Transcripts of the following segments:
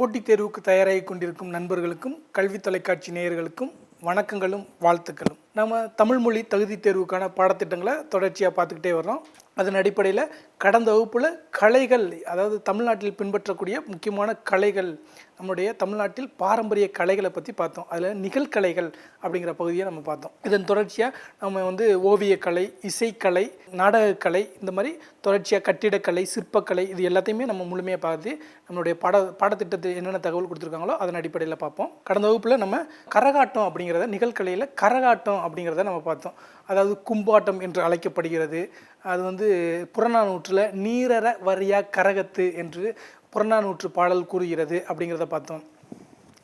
போட்டித் தேர்வுக்கு தயாராகி கொண்டிருக்கும் நண்பர்களுக்கும் கல்வி தொலைக்காட்சி நேயர்களுக்கும் வணக்கங்களும் வாழ்த்துக்களும். நம்ம தமிழ் மொழி தகுதி தேர்வுக்கான பாடத்திட்டங்களை தொடர்ச்சியாக பார்த்துக்கிட்டே வர்றோம். அதன் அடிப்படையில் கடந்த வகுப்பில் கலைகள் அதாவது தமிழ்நாட்டில் பின்பற்றக்கூடிய முக்கியமான கலைகள் நம்முடைய தமிழ்நாட்டில் பாரம்பரிய கலைகளை பற்றி பார்த்தோம். அதில் நிகழ்கலைகள் அப்படிங்கிற பகுதியை நம்ம பார்த்தோம். இதன் தொடர்ச்சியாக நம்ம வந்து ஓவியக்கலை இசைக்கலை நாடகக்கலை இந்த மாதிரி தொடர்ச்சியாக கட்டிடக்கலை சிற்பக்கலை இது எல்லாத்தையுமே நம்ம முழுமையாக பார்த்து நம்மளுடைய பாட பாடத்திட்டத்தில் என்னென்ன தகவல் கொடுத்துருக்காங்களோ அதன் அடிப்படையில் பார்ப்போம். கடந்த வகுப்பில் நம்ம கரகாட்டம் அப்படிங்கிறத நிகழ்கலையில் கரகாட்டம் அப்படிங்கிறத நம்ம பார்த்தோம். அதாவது கும்பாட்டம் என்று அழைக்கப்படுகிறது. அது வந்து புறநானூற்று புறநானூற்றில் நீரற வரியா கரகத்து என்று புறநானூற்று பாடல் கூறுகிறது அப்படிங்கிறத பார்த்தோம்.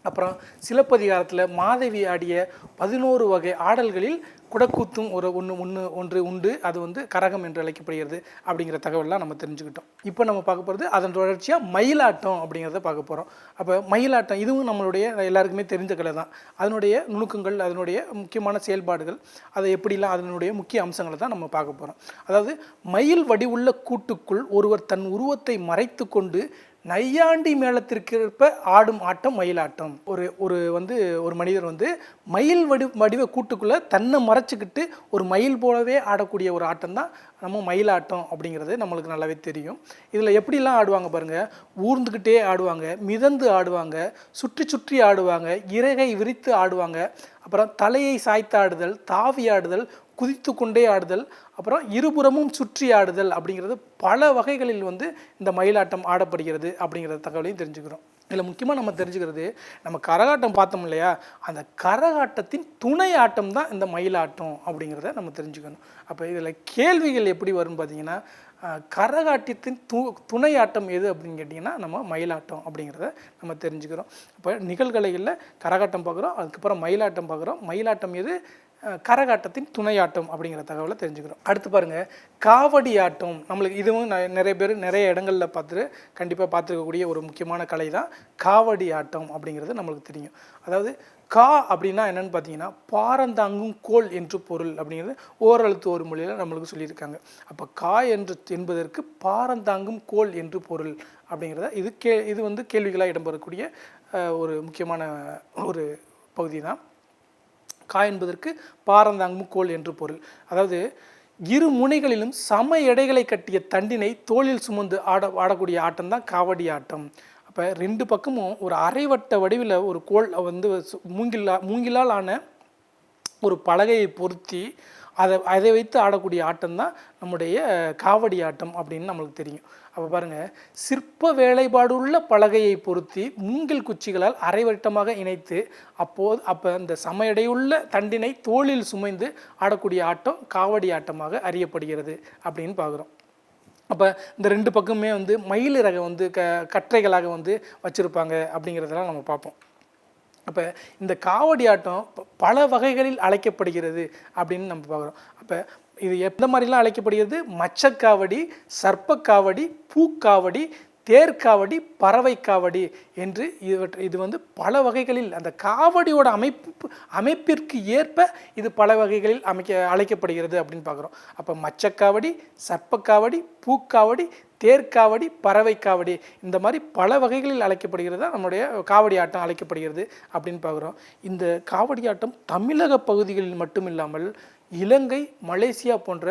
அப்புறம் சிலப்பதிகாரத்தில் மாதவி ஆடிய பதினோரு வகை ஆடல்களில் குடக்கூத்தும் ஒரு ஒன்று ஒன்று ஒன்று உண்டு. அது வந்து கரகம் என்று அழைக்கப்படுகிறது அப்படிங்கிற தகவல்லாம் நம்ம தெரிஞ்சுக்கிட்டோம். இப்போ நம்ம பார்க்க போகிறது அதன் தொடர்ச்சியாக மயிலாட்டம் அப்படிங்கிறத பார்க்க போகிறோம் அப்போ மயிலாட்டம் இதுவும் நம்மளுடைய எல்லாருக்குமே தெரிஞ்ச கலை தான். அதனுடைய நுணுக்கங்கள் அதனுடைய முக்கியமான செயல்பாடுகள் அதை எப்படிலாம் அதனுடைய முக்கிய அம்சங்களை தான் நம்ம பார்க்க போகிறோம் அதாவது மயில் வடிவுள்ள கூட்டுக்குள் ஒருவர் தன் உருவத்தை மறைத்து கொண்டு நையாண்டி மேளத்திற்கேற்ப ஆடும் ஆட்டம் மயிலாட்டம். ஒரு ஒரு வந்து ஒரு மனிதர் வந்து மயில் வடி வடிவ கூட்டுக்குள்ளே தன்னை மறைச்சிக்கிட்டு ஒரு மயில் போலவே ஆடக்கூடிய ஒரு ஆட்டம் தான் நம்ம மயிலாட்டம் அப்படிங்கிறது நம்மளுக்கு நல்லாவே தெரியும். இதில் எப்படிலாம் ஆடுவாங்க பாருங்கள் ஊர்ந்துக்கிட்டே ஆடுவாங்க மிதந்து ஆடுவாங்க சுற்றி சுற்றி ஆடுவாங்க இறகை விரித்து ஆடுவாங்க. அப்புறம் தலையை சாய்த்து ஆடுதல் தாவி ஆடுதல் குதித்து கொண்டே ஆடுதல் அப்புறம் இருபுறமும் சுற்றி ஆடுதல் அப்படிங்கிறது பல வகைகளில் வந்து இந்த மயிலாட்டம் ஆடப்படுகிறது அப்படிங்கிற தகவலையும் தெரிஞ்சுக்கிறோம். இதில் முக்கியமாக நம்ம தெரிஞ்சுக்கிறது நம்ம கரகாட்டம் பார்த்தோம் இல்லையா? அந்த கரகாட்டத்தின் துணை ஆட்டம் தான் இந்த மயிலாட்டம் அப்படிங்கிறத நம்ம தெரிஞ்சுக்கணும். அப்போ இதில் கேள்விகள் எப்படி வரும்னு பார்த்தீங்கன்னா கரகாட்டத்தின் து துணை ஆட்டம் எது அப்படின்னு கேட்டிங்கன்னா நம்ம மயிலாட்டம் அப்படிங்கிறத நம்ம தெரிஞ்சுக்கிறோம். இப்போ நிகழ்கலைகளில் கரகாட்டம் பார்க்குறோம் அதுக்கப்புறம் மயிலாட்டம் பார்க்குறோம். மயிலாட்டம் எது? கரகாட்டத்தின் துணையாட்டம் அப்படிங்கிற தகவலை தெரிஞ்சுக்கிறோம். அடுத்து பாருங்கள் காவடி ஆட்டம். நம்மளுக்கு இதுவும் நிறைய பேர் நிறைய இடங்களில் பார்த்துட்டு கண்டிப்பாக பார்த்துருக்கக்கூடிய ஒரு முக்கியமான கலை தான் காவடி ஆட்டம் அப்படிங்கிறது நம்மளுக்கு தெரியும். அதாவது கா அப்படின்னா என்னென்னு பார்த்தீங்கன்னா பாரந்தாங்கும் கோல் என்று பொருள் அப்படிங்கிறது ஓரெழுத்து ஒரு மொழியில் நம்மளுக்கு சொல்லியிருக்காங்க. அப்போ கா என்று என்பதற்கு பாரந்தாங்கும் கோல் என்று பொருள் அப்படிங்கிறத இது கே இது வந்து கேள்விகளாக இடம்பெறக்கூடிய ஒரு முக்கியமான ஒரு பகுதி தான். கா என்பதற்கு பாரந்தாங்கும் கோல் என்று பொருள். அதாவது இரு முனைகளிலும் சம எடைகளை கட்டிய தண்டினை தோளில் சுமந்து ஆட ஆடக்கூடிய ஆட்டம் தான் காவடி ஆட்டம். அப்போ ரெண்டு பக்கமும் ஒரு அரைவட்ட வடிவில் ஒரு கோல் வந்து மூங்கிலா மூங்கிலால் ஆன ஒரு பலகையை பொருத்தி அதை அதை வைத்து ஆடக்கூடிய ஆட்டம் தான் நம்முடைய காவடி ஆட்டம் அப்படின்னு நம்மளுக்கு தெரியும். அப்போ பாருங்கள் சிற்ப வேலைப்பாடுள்ள பலகையை பொருத்தி மூங்கில் குச்சிகளால் அரைவட்டமாக இணைத்து அப்போது அப்போ அந்த சமையடையுள்ள தண்டினை தோளில் சுமைந்து ஆடக்கூடிய ஆட்டம் காவடி ஆட்டமாக அறியப்படுகிறது அப்படின்னு பார்க்குறோம் அப்போ இந்த ரெண்டு பக்கமே வந்து மயில் ரக வந்து க கற்றைகளாக வந்து வச்சுருப்பாங்க அப்படிங்கிறதெல்லாம் நம்ம பார்ப்போம் அப்போ இந்த காவடி ஆட்டம் பல வகைகளில் அழைக்கப்படுகிறது அப்படின்னு நம்ம பார்க்குறோம் அப்போ இது எந்த மாதிரிலாம் அழைக்கப்படுகிறது? மச்சக்காவடி சர்ப்பக்காவடி பூக்காவடி தேர்க்காவடி பறவை காவடி என்று இவற்றை இது வந்து பல வகைகளில் அந்த காவடியோட அமைப்பு அமைப்பிற்கு ஏற்ப இது பல வகைகளில் அமைக்க அழைக்கப்படுகிறது அப்படின்னு பார்க்குறோம். அப்போ மச்சக்காவடி சர்ப்பக்காவடி பூக்காவடி தேர்க்காவடி பறவை காவடி இந்த மாதிரி பல வகைகளில் அழைக்கப்படுகிறது தான் நம்முடைய காவடி ஆட்டம் அழைக்கப்படுகிறது அப்படின்னு பார்க்குறோம். இந்த காவடி ஆட்டம் தமிழக பகுதிகளில் மட்டும் இல்லாமல் இலங்கை மலேசியா போன்ற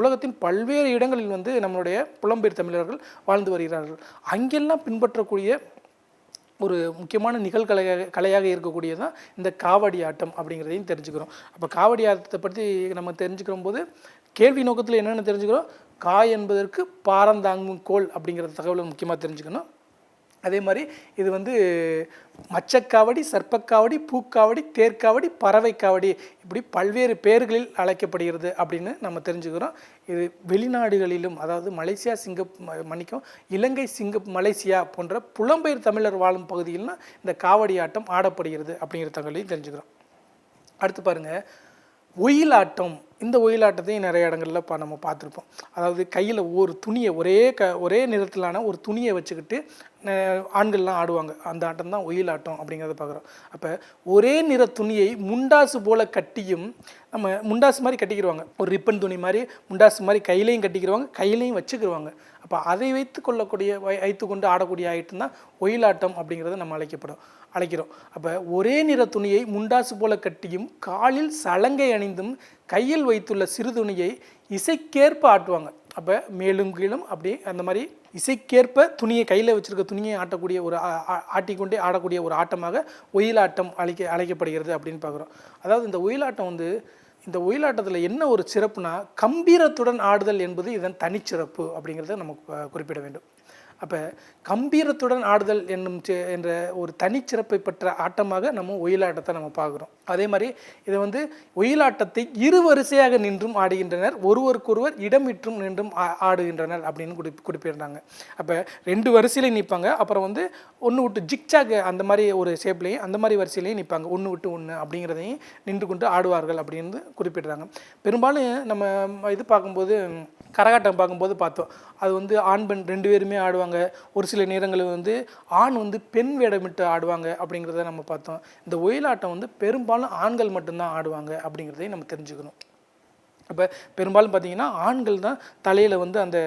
உலகத்தின் பல்வேறு இடங்களில் வந்து நம்மளுடைய புலம்பெயர் தமிழர்கள் வாழ்ந்து வருகிறார்கள். அங்கெல்லாம் பின்பற்றக்கூடிய ஒரு முக்கியமான நிகழ்கலையாக கலையாக இருக்கக்கூடியது தான் இந்த காவடி ஆட்டம் அப்படிங்கிறதையும் தெரிஞ்சுக்கிறோம். அப்போ காவடி ஆட்டத்தை பற்றி நம்ம தெரிஞ்சுக்கிற போது கேள்வி நோக்கத்தில் என்னென்ன தெரிஞ்சுக்கிறோம். கா என்பதற்கு பாரந்தாங்கும் கோல் அப்படிங்கிற தகவலை முக்கியமாக தெரிஞ்சுக்கணும். அதே மாதிரி இது வந்து மச்சக்காவடி சர்ப்பக்காவடி பூக்காவடி தேர்க்காவடி பறவை காவடி இப்படி பல்வேறு பெயர்களில் அழைக்கப்படுகிறது அப்படின்னு நம்ம தெரிஞ்சுக்கிறோம். இது வெளிநாடுகளிலும் அதாவது மலேசியா சிங்கப் மன்னிக்கும் இலங்கை சிங்க மலேசியா போன்ற புலம்பெயர் தமிழர் வாழும் பகுதியிலும் இந்த காவடி ஆட்டம் ஆடப்படுகிறது அப்படிங்கிற தகவலையும் தெரிஞ்சுக்கிறோம். அடுத்து பாருங்க ஒயிலாட்டம் இந்த ஒயிலாட்டத்தையும் நிறைய இடங்கள்ல இப்போ நம்ம பார்த்துருப்போம். அதாவது கையில் ஒரு துணியை ஒரே க ஒரே நிறத்திலான ஒரு துணியை வச்சுக்கிட்டு ஆண்கள்லாம் ஆடுவாங்க. அந்த ஆட்டம் தான் ஒயிலாட்டம் அப்படிங்கிறத பார்க்குறோம். அப்போ ஒரே நிற துணியை முண்டாசு போல் கட்டியும் நம்ம முண்டாசு மாதிரி கட்டிக்கிடுவாங்க ஒரு ரிப்பன் துணி மாதிரி முண்டாசு மாதிரி கையிலையும் கட்டிக்கிடுவாங்க கையிலையும் வச்சுக்கிடுவாங்க அப்போ அதை வைத்து கொள்ளக்கூடிய வை- வைத்துக்கொண்டு ஆடக்கூடிய ஆட்டம் தான் ஒயிலாட்டம் அப்படிங்கிறது நம்ம அழைக்கப்படும் அழைக்கிறோம். அப்போ ஒரே நிற துணியை முண்டாசு போல கட்டியும் காலில் சலங்கை அணிந்தும் கையில் வைத்துள்ள சிறு துணியை இசைக்கேற்ப ஆட்டுவாங்க. அப்போ மேலும் கீழும் அப்படி அந்த மாதிரி இசைக்கேற்ப துணியை கையில் வச்சிருக்க துணியை ஆட்டக்கூடிய ஒரு ஆட்டிக்கொண்டே ஆடக்கூடிய ஒரு ஆட்டமாக ஒயிலாட்டம் அழைக்க அழைக்கப்படுகிறது அப்படின்னு பார்க்குறோம். அதாவது இந்த ஒயிலாட்டம் வந்து இந்த ஒயிலாட்டத்தில் என்ன ஒரு சிறப்புனா கம்பீரத்துடன் ஆடுதல் என்பது இதன் தனிச்சிறப்பு அப்படிங்கிறத நம்ம குறிப்பிட வேண்டும். அப்போ கம்பீரத்துடன் ஆடுதல் என்னும் என்ற ஒரு தனிச்சிறப்பை பெற்ற ஆட்டமாக நம்ம ஒயிலாட்டத்தை நம்ம பார்க்குறோம். அதே மாதிரி இதை வந்து ஒயிலாட்டத்தை இரு வரிசையாக நின்றும் ஆடுகின்றனர். ஒருவருக்கொருவர் இடமிற்றும் நின்றும் ஆடுகின்றனர் அப்படின்னு குறி குறிப்பிடுறாங்க. அப்போ ரெண்டு வரிசையிலையும் நிற்பாங்க அப்புறம் வந்து ஒன்று விட்டு ஜிக்சாக் அந்த மாதிரி ஒரு ஷேப்லேயும் அந்த மாதிரி வரிசையிலையும் நிற்பாங்க ஒன்று விட்டு ஒன்று அப்படிங்கிறதையும் நின்று கொண்டு ஆடுவார்கள் அப்படின்னு குறிப்பிடுறாங்க. பெரும்பாலும் நம்ம இது பார்க்கும்போது கரகாட்டம் பார்க்கும்போது பார்த்தோம். அது வந்து ஆண் பெண் ரெண்டு பேருமே ஆடுவாங்க. ஒரு சில நேரங்களில் வந்து ஆண் வந்து பெண் வேடமிட்டு ஆடுவாங்க அப்படிங்கிறத நம்ம பார்த்தோம். இந்த ஒயிலாட்டம் வந்து பெரும்பாலும் ஆண்கள் மட்டும்தான் ஆடுவாங்க அப்படிங்கிறதையும் நம்ம தெரிஞ்சுக்கணும். அப்போ பெரும்பாலும் பார்த்தீங்கன்னா ஆண்கள் தான் தலையில் வந்து அந்த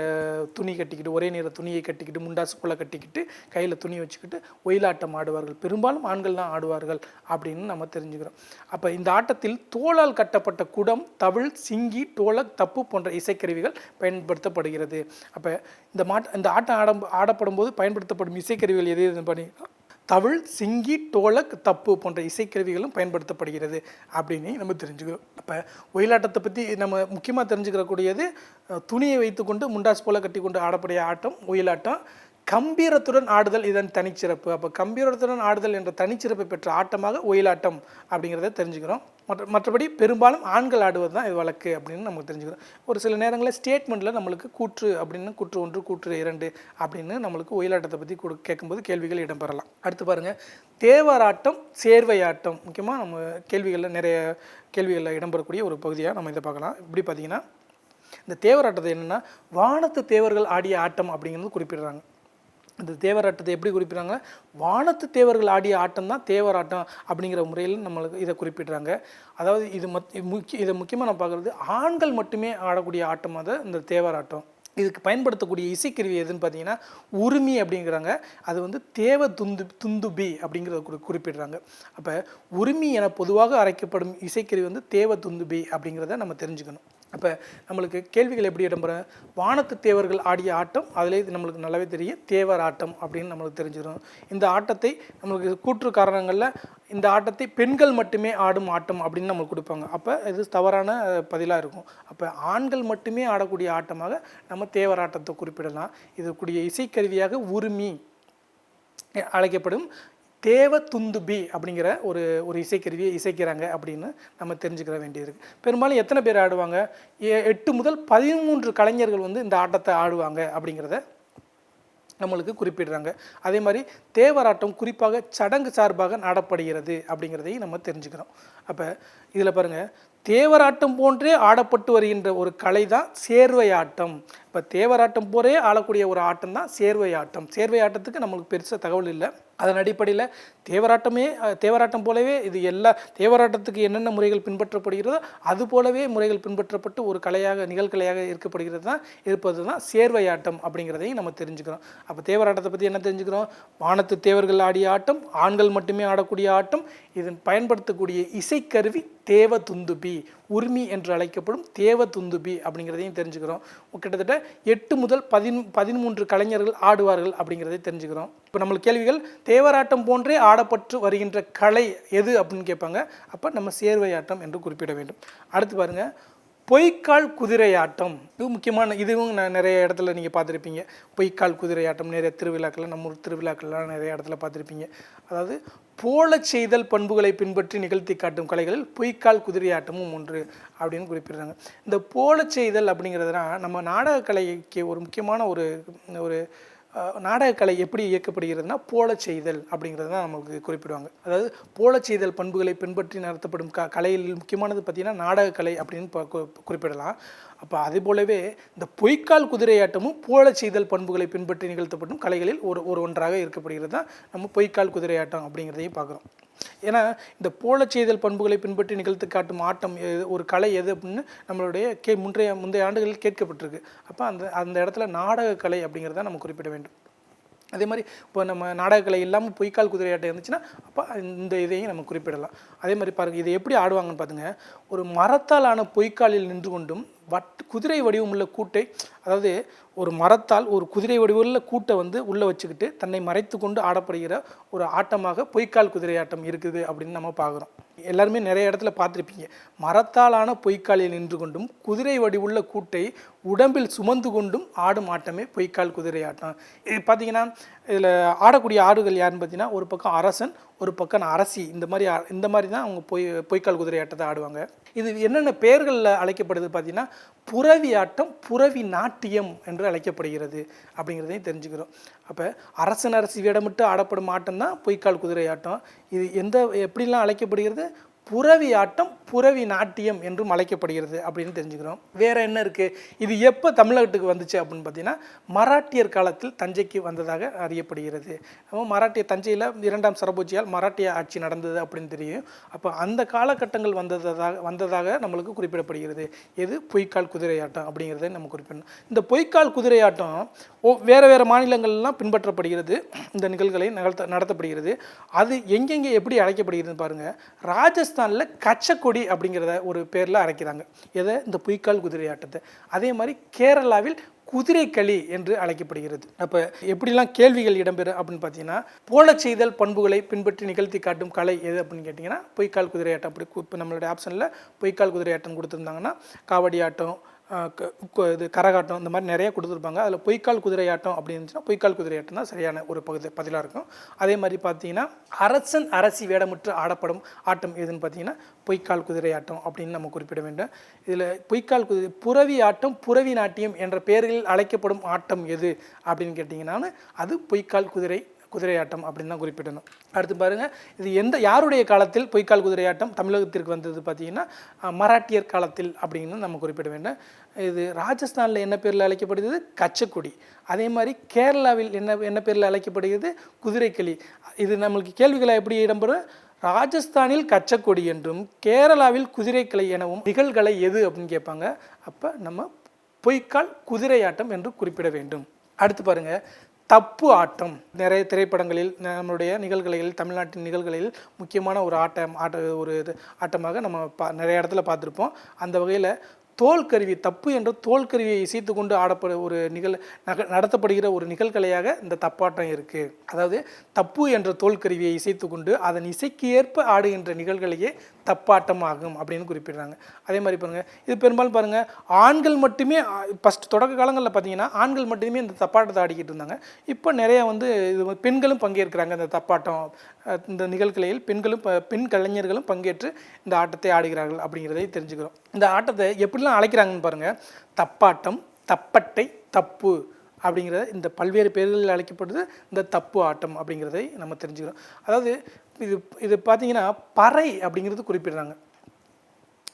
துணி கட்டிக்கிட்டு ஒரே நிற துணியை கட்டிக்கிட்டு முண்டாசுக்குள்ளே கட்டிக்கிட்டு கையில் துணி வச்சுக்கிட்டு ஒயிலாட்டம் ஆடுவார்கள். பெரும்பாலும் ஆண்கள் தான் ஆடுவார்கள் அப்படின்னு நம்ம தெரிஞ்சுக்கிறோம். அப்போ இந்த ஆட்டத்தில் தோளால் கட்டப்பட்ட குடம் தவிழ் சிங்கி டோலக் தப்பு போன்ற இசைக்கருவிகள் பயன்படுத்தப்படுகிறது. அப்போ இந்த மாட்ட இந்த ஆட்டம் ஆட ஆடப்படும் போது பயன்படுத்தப்படும் இசைக்கருவிகள் எது எதுன்னு பண்ணி தவிழ் சிங்கி டோலக் தப்பு போன்ற இசைக்கருவிகளும் பயன்படுத்தப்படுகிறது அப்படின்னு நம்ம தெரிஞ்சுக்கிறோம். அப்போ ஒயிலாட்டத்தை பற்றி நம்ம முக்கியமாக தெரிஞ்சுக்கிறக்கூடியது துணியை வைத்துக்கொண்டு முண்டாஸ் போல கட்டி கொண்டு ஆடக்கூடிய ஆட்டம் ஒயிலாட்டம். கம்பீரத்துடன் ஆடுதல் இதன் தனிச்சிறப்பு. அப்போ கம்பீரத்துடன் ஆடுதல் என்ற தனிச்சிறப்பை பெற்ற ஆட்டமாக ஒயிலாட்டம் அப்படிங்கிறத தெரிஞ்சுக்கிறோம். மற்ற மற்றபடி பெரும்பாலும் ஆண்கள் ஆடுவது தான் இது வழக்கு அப்படின்னு நமக்கு தெரிஞ்சுக்கிறோம். ஒரு சில நேரங்களில் ஸ்டேட்மெண்ட்டில் நம்மளுக்கு கூற்று அப்படின்னு கூற்று ஒன்று கூற்று இரண்டு அப்படின்னு நம்மளுக்கு ஒயிலாட்டத்தை பற்றி கொடு கேட்கும்போது கேள்விகள் இடம்பெறலாம். அடுத்து பாருங்கள் தேவராட்டம் சேர்வையாட்டம். முக்கியமாக நம்ம கேள்விகளில் நிறைய கேள்விகளில் இடம்பெறக்கூடிய ஒரு பகுதியாக நம்ம இதை பார்க்கலாம். இப்படி பார்த்தீங்கன்னா இந்த தேவராட்டத்தை என்னென்னா வானத்து தேவர்கள் ஆடிய ஆட்டம் அப்படிங்கிறது குறிப்பிடுறாங்க. இந்த தேவராட்டத்தை எப்படி குறிப்பிடுறாங்க? வானத்து தேவர்கள் ஆடிய ஆட்டம் தான் தேவராட்டம் அப்படிங்கிற முறையில் நம்மளுக்கு இதை குறிப்பிடுறாங்க. அதாவது இது மத் முக்கிய இதை முக்கியமாக நான் பார்க்குறது ஆண்கள் மட்டுமே ஆடக்கூடிய ஆட்டம் அது இந்த தேவராட்டம். இதுக்கு பயன்படுத்தக்கூடிய இசைக்கருவி எதுன்னு பார்த்தீங்கன்னா உரிமை அப்படிங்கிறாங்க. அது வந்து தேவ துந்து துந்துபி அப்படிங்கிறத குறி குறிப்பிடுறாங்க. அப்போ உரிமை என பொதுவாக அரைக்கப்படும் இசைக்கருவி வந்து தேவ துந்துபி அப்படிங்கிறத நம்ம தெரிஞ்சுக்கணும். அப்போ நம்மளுக்கு கேள்விகள் எப்படி இடம்பெற? வானத்து தேவர்கள் ஆடிய ஆட்டம் அதிலே நம்மளுக்கு நல்லாவே தெரியும் தேவர் ஆட்டம் அப்படின்னு நம்மளுக்கு தெரிஞ்சிடும் இந்த ஆட்டத்தை நம்மளுக்கு கூற்று காரணங்களில் இந்த ஆட்டத்தை பெண்கள் மட்டுமே ஆடும் ஆட்டம் அப்படின்னு நம்மளுக்கு கொடுப்பாங்க. அப்போ இது தவறான பதிலாக இருக்கும். அப்போ ஆண்கள் மட்டுமே ஆடக்கூடிய ஆட்டமாக நம்ம தேவராட்டத்தை குறிப்பிடலாம். இது கூடிய இசைக்கருவியாக உரிமை அழைக்கப்படும் தேவ துந்துபி அப்படிங்கிற ஒரு ஒரு இசைக்கருவியை இசைக்கிறாங்க அப்படின்னு நம்ம தெரிஞ்சுக்கிற வேண்டியது பெரும்பாலும் எத்தனை பேர் ஆடுவாங்க? எ- எட்டு முதல் பதிமூன்று கலைஞர்கள் வந்து இந்த ஆட்டத்தை ஆடுவாங்க அப்படிங்கிறத நம்மளுக்கு குறிப்பிடுறாங்க. அதே மாதிரி தேவராட்டம் குறிப்பாக சடங்கு சார்பாக நடப்படுகிறது அப்படிங்கிறதையும் நம்ம தெரிஞ்சுக்கிறோம். அப்போ இதில் பாருங்கள் தேவராட்டம் போன்றே ஆடப்பட்டு வருகின்ற ஒரு கலை தான் சேர்வை ஆட்டம் இப்போ தேவராட்டம் போரே ஆடக்கூடிய ஒரு ஆட்டம் தான் சேர்வை ஆட்டம் சேர்வை ஆட்டத்துக்கு நம்மளுக்கு பெருசாக தகவல் இல்லை. அதன் அடிப்படையில் தேவராட்டமே தேவராட்டம் போலவே இது எல்லா தேவராட்டத்துக்கு என்னென்ன முறைகள் பின்பற்றப்படுகிறதோ அது போலவே முறைகள் பின்பற்றப்பட்டு ஒரு கலையாக நிகழ்கலையாக இருக்கப்படுகிறது தான் இருப்பது தான் சேர்வையாட்டம் அப்படிங்கிறதையும் நம்ம தெரிஞ்சுக்கிறோம். அப்போ தேவராட்டத்தை பற்றி என்ன தெரிஞ்சுக்கிறோம்? வானத்து தேவர்கள் ஆடிய ஆட்டம் ஆண்கள் மட்டுமே ஆடக்கூடிய ஆட்டம் இதன் பயன்படுத்தக்கூடிய இசைக்கருவி தேவ துந்துபி உரிமை என்று அழைக்கப்படும் தேவ துந்துபி அப்படிங்கிறதையும் தெரிஞ்சுக்கிறோம். கிட்டத்தட்ட எட்டு முதல் பதின் பதிமூன்று கலைஞர்கள் ஆடுவார்கள் அப்படிங்கிறதை தெரிஞ்சுக்கிறோம். இப்போ நம்மளுக்கு கேள்விகள் தேவராட்டம் போன்றே ஆடப்பட்டு வருகின்ற கலை எது அப்படின்னு கேட்பாங்க. அப்போ நம்ம சேர்வையாட்டம் என்று குறிப்பிட வேண்டும். அடுத்து பாருங்கள் பொய்க்கால் குதிரையாட்டம். இது முக்கியமான இதுவும் நான் நிறைய இடத்துல நீங்கள் பார்த்துருப்பீங்க. பொய்க்கால் குதிரையாட்டம் நிறைய திருவிழாக்கள் நம்ம ஊர் திருவிழாக்கள்லாம் நிறைய இடத்துல பார்த்துருப்பீங்க. அதாவது போலச் செய்தல் பண்புகளை பின்பற்றி நிகழ்த்தி காட்டும் கலைகளில் பொய்க்கால் குதிரையாட்டமும் ஒன்று அப்படின்னு குறிப்பிடுறாங்க. இந்த போலச் செய்தல் அப்படிங்கிறதுனா நம்ம நாடக கலைக்கு ஒரு முக்கியமான ஒரு ஒரு நாடகக்கலை எப்படி இயக்கப்படுகிறதுனா போலச் செய்தல் அப்படிங்கிறது தான் நமக்கு குறிப்பிடுவாங்க. அதாவது போலச் செய்தல் பண்புகளை பின்பற்றி நடத்தப்படும் க கலையில் முக்கியமானது பார்த்திங்கன்னா நாடகக்கலை அப்படின்னு குறிப்பிடலாம். அப்போ அதே போலவே இந்த பொய்க்கால் குதிரையாட்டமும் போலச் செய்தல் பண்புகளை பின்பற்றி நிகழ்த்தப்படும் கலைகளில் ஒரு ஒரு ஒன்றாக இருக்கப்படுகிறது தான் நம்ம பொய்க்கால் குதிரையாட்டம் அப்படிங்கிறதையும் பார்க்குறோம். ஏன்னா இந்த போலச் செய்தல் பண்புகளை பின்பற்றி நிகழ்த்து காட்டும் ஆட்டம் எது ஒரு கலை எது அப்படின்னு நம்மளுடைய கே முந்தைய முந்தைய ஆண்டுகளில் கேட்கப்பட்டிருக்கு. அப்போ அந்த அந்த இடத்துல நாடக கலை அப்படிங்கிறத நம்ம குறிப்பிட வேண்டும். அதே மாதிரி இப்போ நம்ம நாடகக்கலை இல்லாமல் பொய்க்கால் குதிரையாட்டம் இருந்துச்சுன்னா அப்போ இந்த இதையும் நம்ம குறிப்பிடலாம். அதே மாதிரி பாருங்கள் இதை எப்படி ஆடுவாங்கன்னு பார்த்துங்க ஒரு மரத்தால் ஆன பொய்க்காலில் நின்று கொண்டும் வட் குதிரை வடிவமுள்ள கூட்டை அதாவது ஒரு மரத்தால் ஒரு குதிரை வடிவுள்ள கூட்டை வந்து உள்ளே வச்சுக்கிட்டு தன்னை மறைத்து கொண்டு ஆடப்படுகிற ஒரு ஆட்டமாக பொய்க்கால் குதிரையாட்டம் இருக்குது அப்படின்னு நம்ம பார்க்குறோம் எல்லாருமே நிறைய இடத்துல பார்த்துருப்பீங்க. மரத்தாலான பொய்க்காலில் நின்று கொண்டும் குதிரை வடிவுள்ள கூட்டை உடம்பில் சுமந்து கொண்டும் ஆடும் ஆட்டமே பொய்க்கால் குதிரை ஆட்டம். இது பார்த்தீங்கன்னா இதில் ஆடக்கூடிய ஆடுகள் யாருன்னு பார்த்தீங்கன்னா ஒரு பக்கம் அரசன் ஒரு பக்கம் அரசி. இந்த மாதிரி இந்த மாதிரி தான் அவங்க பொய் பொய்க்கால் குதிரை ஆட்டத்தை ஆடுவாங்க. இது என்னென்ன பெயர்களில் அழைக்கப்படுது பார்த்தீங்கன்னா புறவி ஆட்டம் புறவி நாட்டியம் என்று அழைக்கப்படுகிறது அப்படிங்கிறதையும் தெரிஞ்சுக்கிறோம். அப்போ அரசன் அரசி வேடமிட்டு ஆடப்படும் ஆட்டம் தான் பொய்க்கால் குதிரை ஆட்டம். இது எந்த எப்படிலாம் அழைக்கப்படுகிறது? புறவி ஆட்டம் புறவி நாட்டியம் என்றும் அழைக்கப்படுகிறது அப்படின்னு தெரிஞ்சுக்கிறோம். வேற என்ன இருக்கு? இது எப்போ தமிழகத்துக்கு வந்துச்சு அப்படின்னு பார்த்தீங்கன்னா மராட்டியர் காலத்தில் தஞ்சைக்கு வந்ததாக அறியப்படுகிறது. அப்போ மராட்டிய தஞ்சையில் இரண்டாம் சரபோஜியால் மராட்டிய ஆட்சி நடந்தது அப்படின்னு தெரியும். அப்போ அந்த காலகட்டங்கள் வந்ததாக வந்ததாக நம்மளுக்கு குறிப்பிடப்படுகிறது. எது? பொய்க்கால் குதிரையாட்டம் அப்படிங்கிறத நம்ம குறிப்பிடணும். இந்த பொய்க்கால் குதிரையாட்டம் ஓ வேறு வேறு மாநிலங்கள்லாம் பின்பற்றப்படுகிறது. இந்த நிகழ்களை நிகழ்த்த நடத்தப்படுகிறது. அது எங்கெங்கே எப்படி அழைக்கப்படுகிறதுன்னு பாருங்கள் ராஜஸ்தான் ராஜஸ்தானில் கச்சக்கொடி அப்படிங்கிறத ஒரு பேரில் அழைக்கிறாங்க. எதை? இந்த பொய்க்கால் குதிரையாட்டத்தை அதே மாதிரி கேரளாவில் குதிரைக்களி என்று அழைக்கப்படுகிறது. அப்போ எப்படிலாம் கேள்விகள் இடம்பெறும் அப்படின்னு பார்த்தீங்கன்னா போலச் செய்தல் பண்புகளை பின்பற்றி நிகழ்த்தி காட்டும் கலை எது அப்படின்னு கேட்டிங்கன்னா பொய்க்கால் குதிரையாட்டம் அப்படி இப்போ நம்மளுடைய ஆப்ஷனில் பொய்க்கால் குதிரையாட்டம் கொடுத்துருந்தாங்கன்னா காவடி ஆட்டம் இது கரகாட்டம் இந்த மாதிரி நிறைய கொடுத்துருப்பாங்க. அதில் பொய்க்கால் குதிரையாட்டம் அப்படின்னு இருந்துச்சுன்னா பொய்க்கால் குதிரையாட்டம் தான் சரியான ஒரு பகுதி பதிலாக இருக்கும். அதே மாதிரி பார்த்தீங்கன்னா அரசன் அரசி வேடமுற்று ஆடப்படும் ஆட்டம் எதுன்னு பார்த்தீங்கன்னா பொய்க்கால் குதிரையாட்டம் அப்படின்னு நம்ம குறிப்பிட வேண்டும். இதில் பொய்க்கால் குதிரை புறவி ஆட்டம் புறவி நாட்டியம் என்ற பெயர்களில் அழைக்கப்படும் ஆட்டம் எது அப்படின்னு கேட்டிங்கன்னா அது பொய்க்கால் குதிரை குதிரையாட்டம் அப்படின்னு தான் குறிப்பிடணும். அடுத்து பாருங்க இது எந்த யாருடைய காலத்தில் பொய்க்கால் குதிரையாட்டம் தமிழகத்திற்கு வந்தது பார்த்தீங்கன்னா மராட்டியர் காலத்தில் அப்படின்னு நம்ம குறிப்பிட வேண்டும். இது ராஜஸ்தானில் என்ன பேரில் அழைக்கப்படுகிறது? கச்சக்குடி. அதே மாதிரி கேரளாவில் என்ன என்ன பேரில் அழைக்கப்படுகிறது? குதிரைக்களி. இது நம்மளுக்கு கேள்விகளை எப்படி இடம்பெறும்? ராஜஸ்தானில் கச்சக்கொடி என்றும் கேரளாவில் குதிரைக்கிளை எனவும் நிகழ்களை எது அப்படின்னு கேட்பாங்க. அப்போ நம்ம பொய்க்கால் குதிரையாட்டம் என்று குறிப்பிட வேண்டும். அடுத்து பாருங்க தப்பு ஆட்டம். நிறைய திரைப்படங்களில் நம்மளுடைய நிகழ்களில் தமிழ்நாட்டின் நிகழ்களில் முக்கியமான ஒரு ஆட்டம் ஆட்ட ஒரு இது ஆட்டமாக நம்ம பா நிறைய இடத்துல பார்த்துருப்போம். அந்த வகையில் தோல் கருவி தப்பு என்ற தோல் கருவியை இசைத்து கொண்டு ஆடப்பட ஒரு நிகழ் நக நடத்தப்படுகிற ஒரு நிகழ்கலையாக இந்த தப்பாட்டம் இருக்குது அதாவது தப்பு என்ற தோல் கருவியை இசைத்து கொண்டு அதன் இசைக்கு ஏற்ப ஆடுகின்ற நிகழ்களையே தப்பாட்டம் ஆகும் அப்படின்னு குறிப்பிடுறாங்க. அதே மாதிரி பாருங்கள் இது பெரும்பாலும் பாருங்கள் ஆண்கள் மட்டுமே ஃபஸ்ட் தொடக்க காலங்களில் பார்த்தீங்கன்னா ஆண்கள் மட்டுமே இந்த தப்பாட்டத்தை ஆடிக்கிட்டு இருந்தாங்க. இப்போ நிறையா வந்து இது பெண்களும் பங்கேற்கிறாங்க இந்த தப்பாட்டம் இந்த நிகழ்கலையில் பெண்களும் பெண் கலைஞர்களும் பங்கேற்று இந்த ஆட்டத்தை ஆடுகிறார்கள் அப்படிங்கிறதை தெரிஞ்சுக்கிறோம். இந்த ஆட்டத்தை எப்படிலாம் அழைக்கிறாங்கன்னு பாருங்கள் தப்பாட்டம் தப்பட்டை தப்பு அப்படிங்கிறத இந்த பல்வேறு பேர்களில் அழைக்கப்படுது இந்த தப்பு ஆட்டம் அப்படிங்கிறதை நம்ம தெரிஞ்சுக்கிறோம். அதாவது இது இது பார்த்தீங்கன்னா பறை அப்படிங்கிறது குறிப்பிடுறாங்க.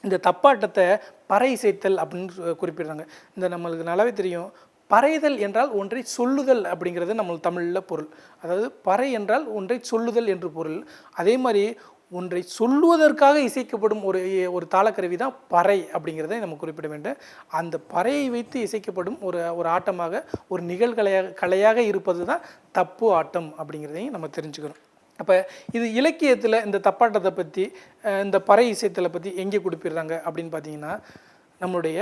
இந்த தப்பாட்டத்தை பறை இசைத்தல் அப்படின்னு சொ- குறிப்பிடுறாங்க. இந்த நம்மளுக்கு நல்லாவே தெரியும். பறைதல் என்றால் ஒன்றை சொல்லுதல் அப்படிங்கிறது நம்ம தமிழில் பொருள். அதாவது பறை என்றால் ஒன்றை சொல்லுதல் என்று பொருள். அதே மாதிரி ஒன்றை சொல்லுவதற்காக இசைக்கப்படும் ஒரு ஒரு தாளக்கருவி தான் பறை அப்படிங்கிறத நம்ம குறிப்பிட வேண்டும். அந்த பறையை வைத்து இசைக்கப்படும் ஒரு ஒரு ஆட்டமாக ஒரு நிகழ்கலையாக கலையாக இருப்பது தான் தப்பு ஆட்டம் அப்படிங்கிறதையும் நம்ம தெரிஞ்சுக்கணும். அப்போ இது இலக்கியத்தில் இந்த தப்பாட்டத்தை பற்றி இந்த பறை இசைத்தலை பற்றி எங்கே குறிப்பிடுறாங்க அப்படின்னு பார்த்தீங்கன்னா நம்மளுடைய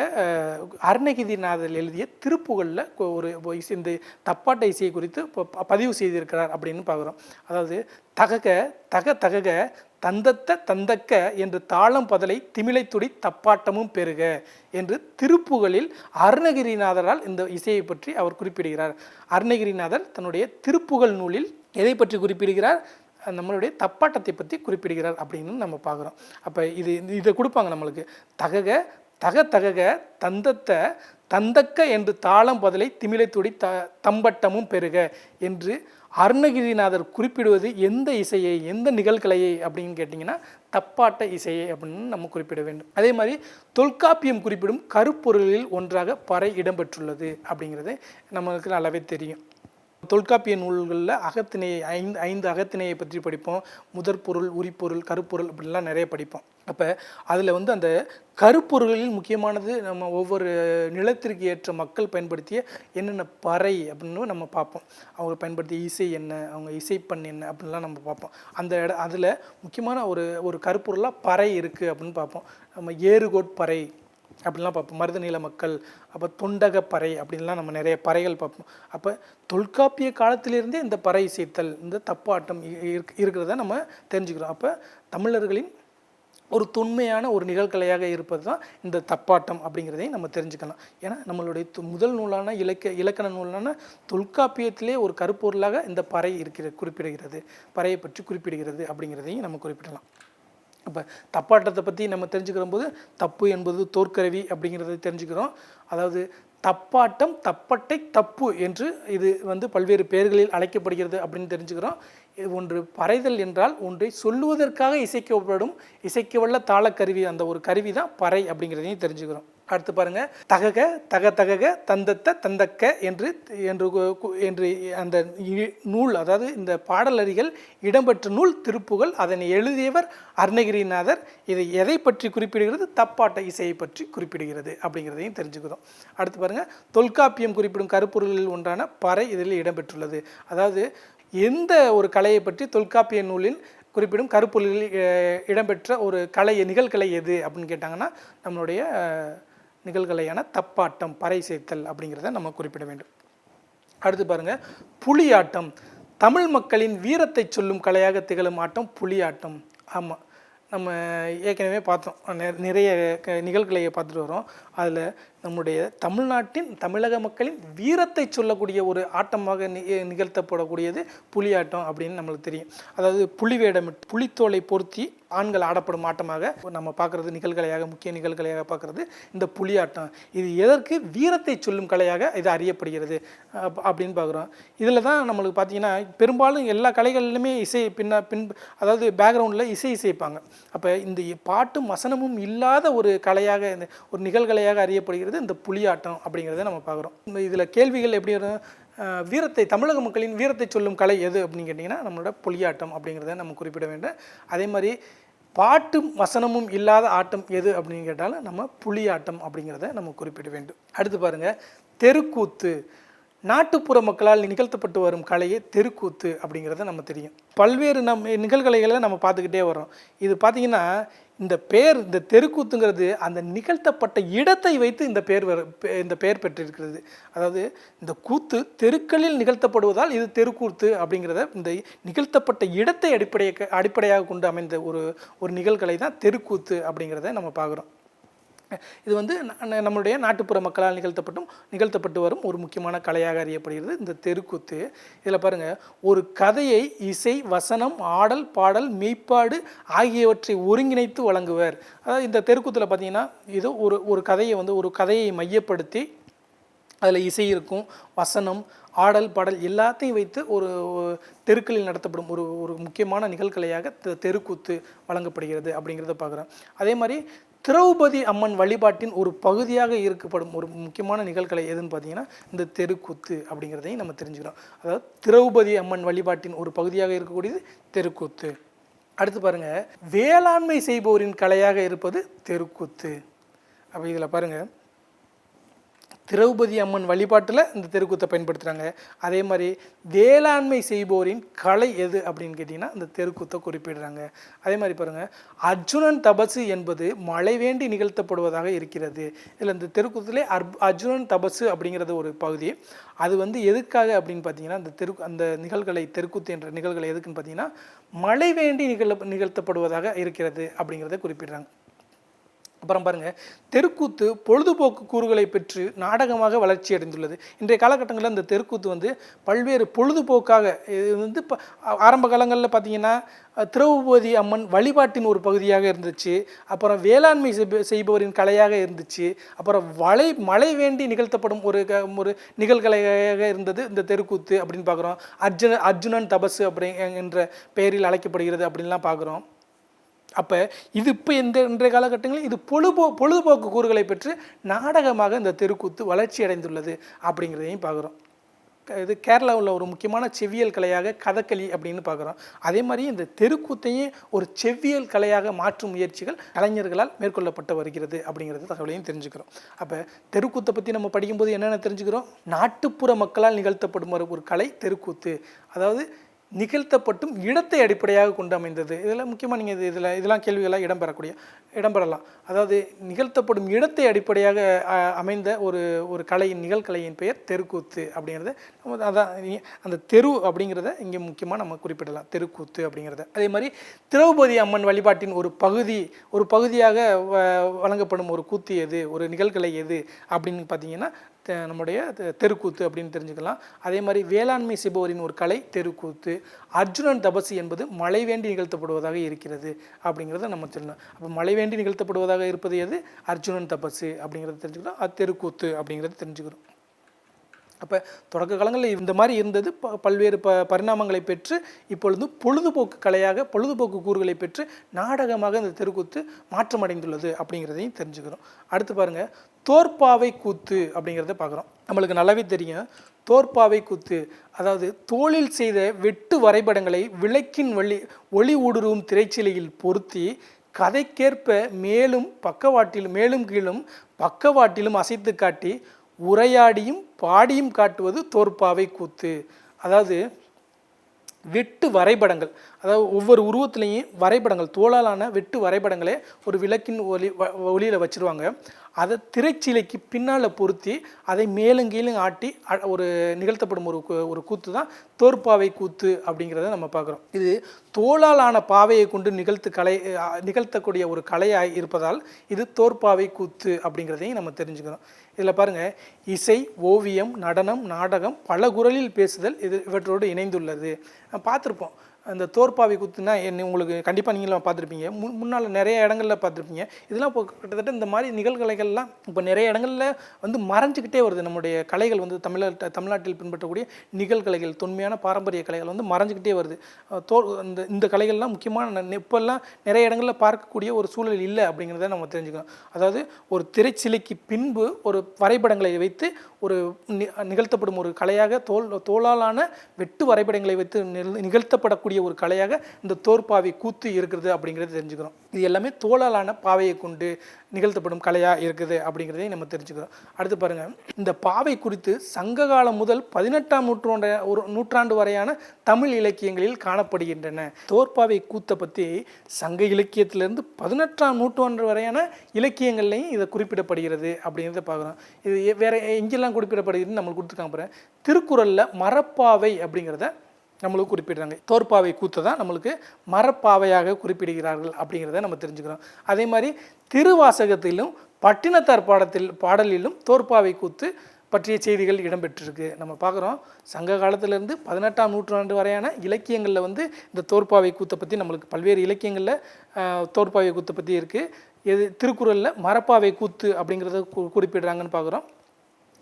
அருணகிரிநாதர் எழுதிய திருப்புகளில் ஒரு ஒரு இசை இந்த தப்பாட்ட இசையை குறித்து பதிவு செய்திருக்கிறார் அப்படின்னு பார்க்குறோம் அதாவது தகக தக தகக தந்தத்த தந்தக்க என்று தாளம் பதலை திமிழைத்துடி தப்பாட்டமும் பெறுக என்று திருப்புகளில் அருணகிரிநாதரால் இந்த இசையை பற்றி அவர் குறிப்பிடுகிறார். அருணகிரிநாதர் தன்னுடைய திருப்புகழ் நூலில் எதை பற்றி குறிப்பிடுகிறார்? நம்மளுடைய தப்பாட்டத்தை பற்றி குறிப்பிடுகிறார் அப்படின்னு நம்ம பார்க்குறோம். அப்போ இது இதை கொடுப்பாங்க நம்மளுக்கு. தகக தக தகக தந்தத்தை தந்தக்க என்று தாளம் பதிலை திமிலைத்துடி த தம்பட்டமும் பெறுக என்று அருணகிரிநாதர் குறிப்பிடுவது எந்த இசையை எந்த நிகழ்கலையை அப்படின்னு கேட்டிங்கன்னா தப்பாட்ட இசையை அப்படின்னு நம்ம குறிப்பிட வேண்டும். அதே மாதிரி தொல்காப்பியம் குறிப்பிடும் கருப்பொருளில் ஒன்றாக பறை இடம்பெற்றுள்ளது அப்படிங்கிறது நம்மளுக்கு நல்லாவே தெரியும். தொல்காப்பிய நூல்களில் அகத்திணையை ஐந்து ஐந்து அகத்திணையை பற்றி படிப்போம். முதற்பொருள் உரிப்பொருள் கருப்பொருள் இப்படிலாம் நிறைய படிப்போம். அப்போ அதில் வந்து அந்த கருப்பொருளில் முக்கியமானது நம்ம ஒவ்வொரு நிலத்திற்கு ஏற்ற மக்கள் பயன்படுத்திய என்னென்ன பறை அப்படின்னு நம்ம பார்ப்போம். அவங்க பயன்படுத்திய இசை என்ன அவங்க இசைப்பண் என்ன அப்படின்லாம் நம்ம பார்ப்போம். அந்த இட அதில் முக்கியமான ஒரு ஒரு கருப்பொருளாக பறை இருக்குது அப்படின்னு பார்ப்போம். நம்ம ஏறுகோட் பறை அப்படின்லாம் பார்ப்போம். மருதநில மக்கள் அப்போ தொண்டக பறை அப்படின்லாம் நம்ம நிறைய பறைகள் பார்ப்போம். அப்போ தொல்காப்பிய காலத்திலிருந்தே இந்த பறை இசைத்தல் இந்த தப்பாட்டம் இ- இருக்- இருக்கிறத நம்ம தெரிஞ்சுக்கிறோம். அப்போ தமிழர்களின் ஒரு தொன்மையான ஒரு நிகழ்கலையாக இருப்பது தான் இந்த தப்பாட்டம் அப்படிங்கிறதையும் நம்ம தெரிஞ்சுக்கலாம். ஏன்னா நம்மளுடைய முதல் நூலான இலக்க இலக்கண நூலான தொல்காப்பியத்திலே ஒரு கருப்பொருளாக இந்த பறை இருக்கிற குறிப்பிடுகிறது. பறையை பற்றி குறிப்பிடுகிறது அப்படிங்கிறதையும் நம்ம குறிப்பிடலாம். இப்போ தப்பாட்டத்தை பற்றி நம்ம தெரிஞ்சுக்கிற போது தப்பு என்பது தோற்கருவி அப்படிங்கிறத தெரிஞ்சுக்கிறோம். அதாவது தப்பாட்டம் தப்பட்டை தப்பு என்று இது வந்து பல்வேறு பெயர்களில் அழைக்கப்படுகிறது அப்படின்னு தெரிஞ்சுக்கிறோம். ஒன்று பறைதல் என்றால் ஒன்றை சொல்லுவதற்காக இசைக்கப்படும் இசைக்கவல்ல தாளக்கருவி அந்த ஒரு கருவி தான் பறை அப்படிங்கிறதையும் தெரிஞ்சுக்கிறோம். அடுத்து பாருங்க. தகக தக தகக தந்தத்த தந்தக்க என்று என்று என்று அந்த நூல் அதாவது இந்த பாடலறிகள் இடம்பெற்ற நூல் திருப்புகள் அதனை எழுதியவர் அருணகிரிநாதர். இதை எதை பற்றி குறிப்பிடுகிறது? தப்பாட்ட இசையை பற்றி குறிப்பிடுகிறது அப்படிங்கிறதையும் தெரிஞ்சுக்கிறோம் அடுத்து பாருங்க. தொல்காப்பியம் குறிப்பிடும் கருப்பொருளில் ஒன்றான பறை இதில் இடம்பெற்றுள்ளது. அதாவது எந்த ஒரு கலையை பற்றி தொல்காப்பிய நூலில் குறிப்பிடும் கருப்பொருளில் இடம்பெற்ற ஒரு கலை நிகழ்கலை எது அப்படின்னு கேட்டாங்கன்னா நம்மளுடைய நிகழ்கலையான தப்பாட்டம் பறை சேர்த்தல் அப்படிங்கிறத நம்ம குறிப்பிட வேண்டும். அடுத்து பாருங்க புலியாட்டம். தமிழ் மக்களின் வீரத்தை சொல்லும் கலையாக திகழும் ஆட்டம் புலியாட்டம். ஆமாம் நம்ம ஏற்கனவே பார்த்தோம். நெ- நிறைய க- நிகழ்கலையை பார்த்துட்டு வரோம் அதில் நம்முடைய தமிழ்நாட்டின் தமிழக மக்களின் வீரத்தை சொல்லக்கூடிய ஒரு ஆட்டமாக நி நிகழ்த்தப்படக்கூடியது புலியாட்டம் அப்படின்னு நம்மளுக்கு தெரியும். அதாவது புலி புலித்தோலை பொருத்தி ஆண்கள் ஆடப்படும் ஆட்டமாக நம்ம பார்க்குறது நிகழ்கலையாக முக்கிய நிகழ்கலையாக பார்க்குறது இந்த புலியாட்டம். இது எதற்கு? வீரத்தை சொல்லும் கலையாக இது அறியப்படுகிறது அப்- அப்படின்னு பார்க்குறோம். இதில் தான் நம்மளுக்கு பார்த்தீங்கன்னா பெரும்பாலும் எல்லா கலைகளிலுமே இசை பின்ன பின் அதாவது பேக்ரவுண்டில் இசை இசைப்பாங்க. அப்போ இந்த பாட்டும் வசனமும் இல்லாத ஒரு கலையாக இந்த ஒரு நிகழ்கலையாக அறியப்படுகிறது இந்த புலியாட்டம் அப்படிங்கிறத நம்ம பார்க்குறோம். இதில் கேள்விகள் எப்படி வரும்? வீரத்தை தமிழக மக்களின் வீரத்தை சொல்லும் கலை எது அப்படின்னு கேட்டிங்கன்னா நம்மளோட புலியாட்டம் அப்படிங்கிறத நம்ம குறிப்பிட வேண்டும். அதே மாதிரி பாட்டும் வசனமும் இல்லாத ஆட்டம் எது அப்படின்னு கேட்டாலும் நம்ம புலியாட்டம் அப்படிங்கிறத நம்ம குறிப்பிட வேண்டும். அடுத்து பாருங்க தெருக்கூத்து. நாட்டுப்புற மக்களால் நிகழ்த்தப்பட்டு வரும் கலையை தெருக்கூத்து அப்படிங்கிறத நம்ம தெரியும். பல்வேறு நம் நிகழ்கலைகளை நம்ம பார்த்துக்கிட்டே வரோம் இது பார்த்தீங்கன்னா இந்த பேர் இந்த தெருக்கூத்துங்கிறது அந்த நிகழ்த்தப்பட்ட இடத்தை வைத்து இந்த பேர் இந்த பெயர் பெற்றிருக்கிறது. அதாவது இந்த கூத்து தெருக்களில் நிகழ்த்தப்படுவதால் இது தெருக்கூத்து அப்படிங்கிறத இந்த நிகழ்த்தப்பட்ட இடத்தை அடிப்படையாக அடிப்படையாக கொண்டு அமைந்த ஒரு ஒரு நிகழ்கலை தான் தெருக்கூத்து அப்படிங்கிறத நம்ம பார்க்குறோம். இது வந்து ந- நம்மளுடைய நாட்டுப்புற மக்களால் நிகழ்த்தப்பட்டும் நிகழ்த்தப்பட்டு வரும் ஒரு முக்கியமான கலையாக அறியப்படுகிறது இந்த தெருக்கூத்து. இதில் பாருங்கள் ஒரு கதையை இசை வசனம் ஆடல் பாடல் மெய்ப்பாடு ஆகியவற்றை ஒருங்கிணைத்து வழங்குவர். அதாவது இந்த தெருக்கூத்தில் பார்த்தீங்கன்னா இது ஒரு ஒரு கதையை வந்து ஒரு கதையை மையப்படுத்தி அதில் இசை இருக்கும் வசனம் ஆடல் பாடல் எல்லாத்தையும் வைத்து ஒரு தெருக்களில் நடத்தப்படும் ஒரு ஒரு முக்கியமான நிகழ்கலையாக தெருக்கூத்து வழங்கப்படுகிறது அப்படிங்கிறத பார்க்குறோம் அதே மாதிரி திரௌபதி அம்மன் வழிபாட்டின் ஒரு பகுதியாக இருக்கப்படும் ஒரு முக்கியமான நிகழ்கலை எதுன்னு பார்த்தீங்கன்னா இந்த தெருக்கூத்து அப்படிங்கிறதையும் நம்ம தெரிஞ்சுக்கிறோம். அதாவது திரௌபதி அம்மன் வழிபாட்டின் ஒரு பகுதியாக இருக்கக்கூடியது தெருக்கூத்து. அடுத்து பாருங்கள் வேளாண்மை செய்பவரின் கலையாக இருப்பது தெருக்கூத்து. அப்போ இதில் பாருங்கள் திரௌபதி அம்மன் வழிபாட்டில் இந்த தெருக்கூத்தை பயன்படுத்துகிறாங்க அதே மாதிரி வேளாண்மை செய்போரின் கலை எது அப்படின்னு கேட்டிங்கன்னா இந்த தெருக்கூத்தை குறிப்பிடுறாங்க. அதே மாதிரி பாருங்கள் அர்ஜுனன் தபசு என்பது மழை வேண்டி நிகழ்த்தப்படுவதாக இருக்கிறது. இதில் இந்த தெருக்கூத்திலே அர் அர்ஜுனன் தபசு அப்படிங்கிறது ஒரு பகுதி. அது வந்து எதுக்காக அப்படின்னு பார்த்தீங்கன்னா இந்த தெரு அந்த நிகழ்களை தெருக்கூத்து என்ற நிகழ்களை எதுக்குன்னு பார்த்தீங்கன்னா மழை வேண்டி நிகழ நிகழ்த்தப்படுவதாக இருக்கிறது அப்படிங்கிறத குறிப்பிடுறாங்க. அப்புறம் பாருங்கள் தெருக்கூத்து பொழுதுபோக்கு கூறுகளை பெற்று நாடகமாக வளர்ச்சி அடைந்துள்ளது. இன்றைய காலகட்டங்களில் இந்த தெருக்கூத்து வந்து பல்வேறு பொழுதுபோக்காக இது வந்து இப்போ ஆரம்ப காலங்களில் பார்த்தீங்கன்னா திரௌபதி அம்மன் வழிபாட்டின் ஒரு பகுதியாக இருந்துச்சு. அப்புறம் வேளாண்மை செய்ப- செய்பவரின் கலையாக இருந்துச்சு. அப்புறம் வலை மழை வேண்டி நிகழ்த்தப்படும் ஒரு க- ஒரு நிகழ்கலையாக இருந்தது இந்த தெருக்கூத்து அப்படின்னு பார்க்குறோம் அர்ஜுன அர்ஜுனன் தபசு அப்படி என்ற பெயரில் அழைக்கப்படுகிறது அப்படின்லாம் பார்க்குறோம் அப்போ இது இப்போ இந்த இன்றைய காலகட்டங்களில் இது பொழுதுபோ பொழுதுபோக்கு கூறுகளை பெற்று நாடகமாக இந்த தெருக்கூத்து வளர்ச்சி அடைந்துள்ளது அப்படிங்கிறதையும் பார்க்குறோம். இது கேரளாவில் ஒரு முக்கியமான செவ்வியல் கலையாக கதகளி அப்படின்னு பார்க்குறோம். அதே மாதிரி இந்த தெருக்கூத்தையும் ஒரு செவ்வியல் கலையாக மாற்றும் முயற்சிகள் கலைஞர்களால் மேற்கொள்ளப்பட்டு வருகிறது அப்படிங்கிறது தகவலையும் தெரிஞ்சுக்கிறோம். அப்போ தெருக்கூத்தை பற்றி நம்ம படிக்கும்போது என்னென்ன தெரிஞ்சுக்கிறோம்? நாட்டுப்புற மக்களால் நிகழ்த்தப்படும் ஒரு ஒரு கலை தெருக்கூத்து. அதாவது நிகழ்த்தப்பட்டும் இடத்தை அடிப்படையாக கொண்டு அமைந்தது. இதில் முக்கியமாக நீங்கள் இது இதில் இதெல்லாம் கேள்விகளாக இடம்பெறக்கூடிய இடம்பெறலாம். அதாவது நிகழ்த்தப்படும் இடத்தை அடிப்படையாக அமைந்த ஒரு ஒரு கலையின் நிகழ்கலையின் பெயர் தெருக்கூத்து அப்படிங்கிறத. நம்ம அதான் அந்த தெரு அப்படிங்கிறத இங்கே முக்கியமாக நம்ம குறிப்பிடலாம். தெருக்கூத்து அப்படிங்கிறத. அதே மாதிரி திரௌபதி அம்மன் வழிபாட்டின் ஒரு பகுதி ஒரு பகுதியாக வ- வழங்கப்படும் ஒரு கூத்து எது ஒரு நிகழ்கலை எது அப்படின்னு பார்த்தீங்கன்னா நம்முடைய தெருக்கூத்து அப்படின்னு தெரிஞ்சுக்கலாம். அதே மாதிரி வேளாண்மை செய்பவரின் ஒரு கலை தெருக்கூத்து. அர்ஜுனன் தபசு என்பது மழை வேண்டி நிகழ்த்தப்படுவதாக இருக்கிறது அப்படிங்கிறத நம்ம சொல்லணும். அப்போ மழை வேண்டி நிகழ்த்தப்படுவதாக இருப்பது எது? அர்ஜுனன் தபசு அப்படிங்கிறத தெரிஞ்சுக்கிறோம். அது தெருக்கூத்து அப்படிங்கிறத தெரிஞ்சுக்கிறோம். அப்போ தொடக்க காலங்களில் இந்த மாதிரி இருந்தது. ப பல்வேறு ப பரிணாமங்களை பெற்று இப்பொழுது பொழுதுபோக்கு கலையாக பொழுதுபோக்கு கூறுகளை பெற்று நாடகமாக இந்த தெருக்கூத்து மாற்றமடைந்துள்ளது அப்படிங்கிறதையும் தெரிஞ்சுக்கிறோம். அடுத்து பாருங்க. தோற்பாவை கூத்து அப்படிங்கிறத பார்க்குறோம். நம்மளுக்கு நல்லாவே தெரியும். தோற்பாவை கூத்து அதாவது தோளில் செய்த வெட்டு வரைபடங்களை விளக்கின் வழி ஒளி ஊடுருவும் திரைச்சிலையில் பொருத்தி கதைக்கேற்ப மேலும் பக்கவாட்டிலும் மேலும் கீழும் பக்கவாட்டிலும் அசைத்து காட்டி உரையாடியும் பாடியும் காட்டுவது தோற்பாவை கூத்து. அதாவது வெட்டு வரைபடங்கள் அதாவது ஒவ்வொரு உருவத்துலேயும் வரைபடங்கள் தோளாலான வெட்டு வரைபடங்களே ஒரு விளக்கின் ஒளி வ- ஒளியில் வச்சுருவாங்க. அதை திரைச்சீலைக்கு பின்னால் பொருத்தி அதை மேலும் கீழும் ஆட்டி அ- ஒரு நிகழ்த்தப்படும் ஒரு ஒரு கூத்து தான் தோற்பாவை கூத்து அப்படிங்கிறத நம்ம பார்க்குறோம். இது தோளாலான பாவையை கொண்டு நிகழ்த்து கலை நிகழ்த்தக்கூடிய ஒரு கலையாக இருப்பதால் இது தோற்பாவை கூத்து அப்படிங்கிறதையும் நம்ம தெரிஞ்சுக்கிறோம் இதில் பாருங்கள் இசை ஓவியம் நடனம் நாடகம் பல குரலில் பேசுதல் இது இவற்றோடு இணைந்துள்ளது. பார்த்துருப்போம். அந்த தோற்பாவி குத்துனா என்ன உங்களுக்கு கண்டிப்பாக நீங்களும் பார்த்துருப்பீங்க. முன் முன்னால் நிறைய இடங்களில் பார்த்துருப்பீங்க. இதெல்லாம் இப்போ கிட்டத்தட்ட இந்த மாதிரி நிகழ்கலைகள்லாம் இப்போ நிறைய இடங்களில் வந்து மறைஞ்சிக்கிட்டே வருது. நம்முடைய கலைகள் வந்து தமிழ்நாட்டு தமிழ்நாட்டில் பின்பற்றக்கூடிய நிகழ்கலைகள் தொன்மையான பாரம்பரிய கலைகள் வந்து மறைஞ்சிக்கிட்டே வருது. தோ இந்த இந்த கலைகள்லாம் முக்கியமான இப்போல்லாம் நிறைய இடங்களில் பார்க்கக்கூடிய ஒரு சூழல் இல்லை அப்படிங்கிறத நம்ம தெரிஞ்சுக்கணும். அதாவது ஒரு திரைச்சிலைக்கு பின்பு ஒரு வரைபடங்களை வைத்து ஒரு நிகழ்த்தப்படும் ஒரு கலையாக தோல் தோளாலான வெட்டு வரைபடங்களை வைத்து நிகழ்- நிகழ்த்தப்படக்கூடிய ஒரு கலையாக இந்த தோற்பாவை கூத்து இருக்கிறது அப்படிங்கிறத தெரிஞ்சுக்கிறோம். இது எல்லாமே தோளாலான பாவையை கொண்டு நிகழ்த்தப்படும் கலையாக இருக்குது அப்படிங்கிறதையும் நம்ம தெரிஞ்சுக்கிறோம். அடுத்து பாருங்கள் இந்த பாவை குறித்து சங்க காலம் முதல் பதினெட்டாம் நூற்றாண்டு ஒரு நூற்றாண்டு வரையான தமிழ் இலக்கியங்களில் காணப்படுகின்றன. தோற்பாவை கூத்தை பற்றி சங்க இலக்கியத்திலிருந்து பதினெட்டாம் நூற்றாண்டு வரையான இலக்கியங்கள்லையும் இதை குறிப்பிடப்படுகிறது அப்படிங்கிறத பார்க்குறோம். இது எ- வேற எங்கெல்லாம் குறிப்பிடப்படுகிறதுன்னு நம்மளுக்கு கொடுத்துருக்காங்க பாருங்கள் திருக்குறளில் மரப்பாவை அப்படிங்கிறத நம்மளுக்கு குறிப்பிடுறாங்க. தோற்பாவை கூத்தை தான் நம்மளுக்கு மரப்பாவையாக குறிப்பிடுகிறார்கள் அப்படிங்கிறத நம்ம தெரிஞ்சுக்கிறோம். அதே மாதிரி திருவாசகத்திலும் பட்டினத்தார் பாடத்தில் பாடலிலும் தோற்பாவை கூத்து பற்றிய செய்திகள் இடம்பெற்றிருக்கு. நம்ம பார்க்குறோம் சங்க காலத்திலேருந்து பதினெட்டாம் நூற்றாண்டு வரையான இலக்கியங்களில் வந்து இந்த தோற்பாவை கூத்தை பற்றி நம்மளுக்கு பல்வேறு இலக்கியங்களில் தோற்பாவை கூத்தை பற்றி இருக்குது எது திருக்குறளில் மரப்பாவை கூத்து அப்படிங்கிறத கு- குறிப்பிடுறாங்கன்னு பார்க்குறோம்.